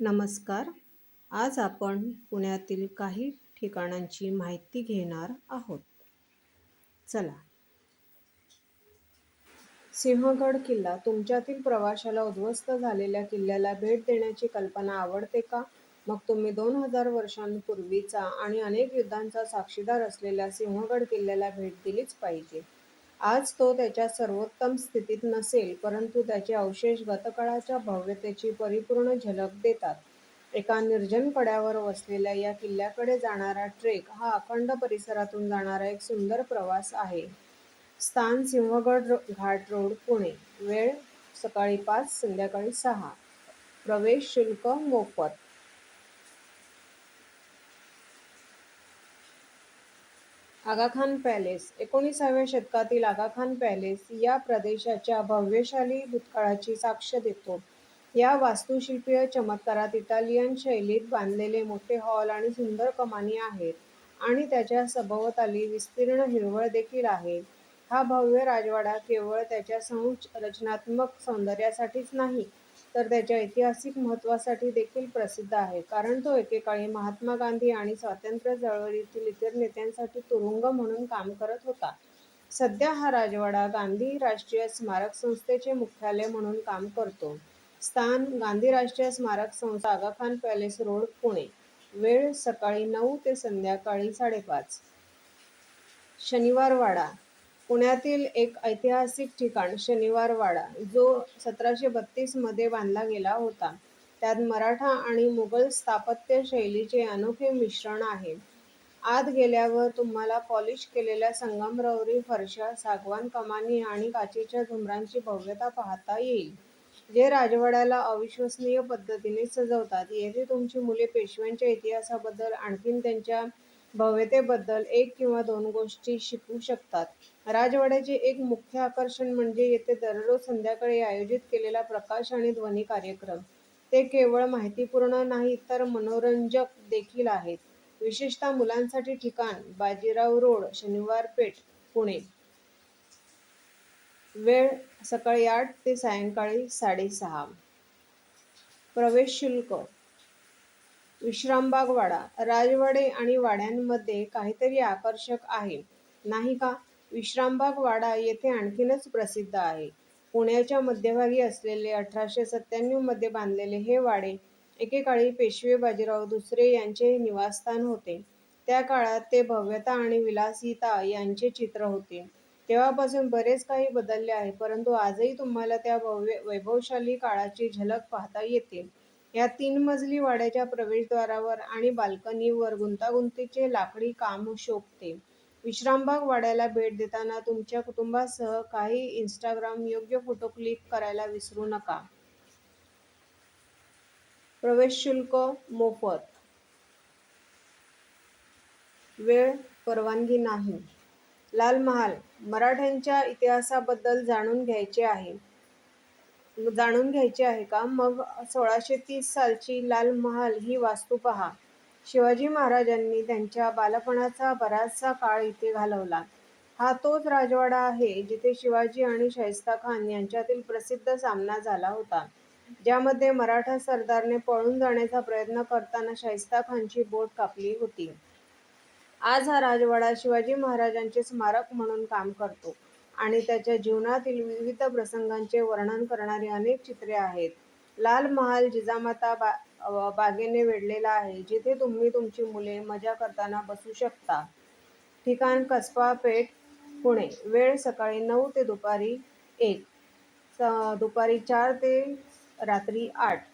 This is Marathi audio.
नमस्कार. आज आपण पुण्यातील काही ठिकाणांची माहिती घेणार आहोत. चला. सिंहगड किल्ला तुमच्यातील प्रवाशाला उद्ध्वस्त झालेल्या किल्ल्याला भेट देण्याची कल्पना आवडते का? मग तुम्ही दोन हजार वर्षांपूर्वीचा आणि अनेक युद्धांचा साक्षीदार असलेल्या सिंहगड किल्ल्याला भेट दिलीच पाहिजे. आज तो त्याच्या सर्वोत्तम स्थितीत नसेल परंतु त्याचे अवशेष गतकाळाच्या भव्यतेची परिपूर्ण झलक देतात. एका निर्जन कड्यावर वसलेल्या या किल्ल्याकडे जाणारा ट्रेक हा अखंड परिसरातून जाणारा एक सुंदर प्रवास आहे. स्थान सिंहगड घाट रोड पुणे. वेळ सकाळी पाच संध्याकाळी सहा. प्रवेश शुल्क मोफत. आगाखान पॅलेस. एकोणिसाव्या शतकातील आगाखान पॅलेस या प्रदेशाच्या भव्यशाली भूतकाळाची साक्ष देतो. या वास्तुशिल्पीय चमत्कारात इटालियन शैलीत बांधलेले मोठे हॉल आणि सुंदर कमानी आहेत आणि त्याच्या सभोवताली विस्तीर्ण हिरवळ देखील आहे. हा भव्य राजवाडा केवळ त्याच्या संरचनात्मक सौंदर्यासाठीच नाही तर त्याच्या ऐतिहासिक महत्त्वासाठी देखील प्रसिद्ध आहे. कारण तो एकेकाळी महात्मा गांधी आणि स्वातंत्र्य चळवळीतील इतर नेत्यांसाठी तुरुंग म्हणून काम करत होता. सध्या हा राजवाडा गांधी राष्ट्रीय स्मारक संस्थेचे मुख्यालय म्हणून काम करतो. स्थान गांधी राष्ट्रीय स्मारक संस्था आगाखान पॅलेस रोड पुणे. वेळ सकाळी नऊ ते संध्याकाळी साडेपाच. शनिवार वाडा पुण्यातील एक ऐतिहासिक ठिकाण शनिवारवाडा जो सतराशे बत्तीसमध्ये बांधला गेला होता. त्यात मराठा आणि मुघल स्थापत्य शैलीचे अनोखे मिश्रण आहे. आत गेल्यावर तुम्हाला पॉलिश केलेल्या संगमरवरी फरशा सागवान कमानी आणि काचेच्या झुमरांची भव्यता पाहता येईल. जे राजवाड्याला अविश्वसनीय पद्धतीने सजवतात येथे तुमची मुले पेशव्यांच्या इतिहासाबद्दल आणखीन त्यांच्या भव्यतेबद्दल एक किंवा दोन गोष्टी शिकू शकतात. राजवाड्याचे एक मुख्य आकर्षण म्हणजे येथे दररोज संध्याकाळी आयोजित केलेला प्रकाश आणि ध्वनी कार्यक्रम. ते केवळ माहितीपूर्ण नाही तर मनोरंजक देखील आहेत. विशेषतः मुलांसाठी ठिकाण बाजीराव रोड शनिवार पेठ पुणे. वेळ सकाळी आठ ते सायंकाळी साडेसहा. प्रवेश शुल्क. विश्रामबाग वाडा राजवाडे आणि वाड्यांमध्ये काहीतरी आकर्षक आहे. नाही का? विश्रामबाग वाडा येथे आणखीनच प्रसिद्ध आहे. पुण्याच्या मध्यभागी असलेले अठराशे सत्त्याण्णवमध्ये बांधलेले हे वाडे एकेकाळी पेशवे बाजीराव दुसरे यांचे निवासस्थान होते. त्या काळात ते भव्यता आणि विलासिता यांचे चित्र होते. तेव्हापासून बरेच काही बदलले आहे परंतु आजही तुम्हाला त्या भव्य वैभवशाली काळाची झलक पाहता येते. या तीन मजली वाड्याच्या प्रवेशद्वारावर आणि बाल्कनीवर गुंतागुंतीचे लाकडी काम शोभते. विश्रामबाग वाड्याला भेट देताना तुमच्या कुटुंबासह काही इंस्टाग्राम योग्य फोटो क्लिक करायला विसरू नका. प्रवेश शुल्क मोफत. वेळ परवानगी नाही. लाल महाल मराठ्यांच्या इतिहासाबद्दल जाणून घ्यायचे आहे. जाणून घ्यायचे आहे का? मग सोळाशे तीस सालची लाल महाल ही वास्तू पहा. शिवाजी महाराजांनी त्यांच्या बालपणाचा बराचसा काळ इथे घालवला. हा तोच राजवाडा आहे जिथे शिवाजी आणि शाहिस्ता खान यांच्यातील प्रसिद्ध सामना झाला होता. ज्यामध्ये मराठा सरदारने पळून जाण्याचा प्रयत्न करताना शाहिस्ता खानची बोट कापली होती. आज हा राजवाडा शिवाजी महाराजांचे स्मारक म्हणून काम करतो. आणि त्याच्या जीवनातील विविध प्रसंगांचे वर्णन करणारी अनेक चित्रे आहेत. लाल महाल जिजामाता बा बागेने वेढलेला आहे. जिथे तुम्ही तुमची मुले मजा करताना बसू शकता. ठिकाण कसबा पेठ पुणे. वेळ सकाळी नऊ ते दुपारी एक. स दुपारी चार ते रात्री आठ.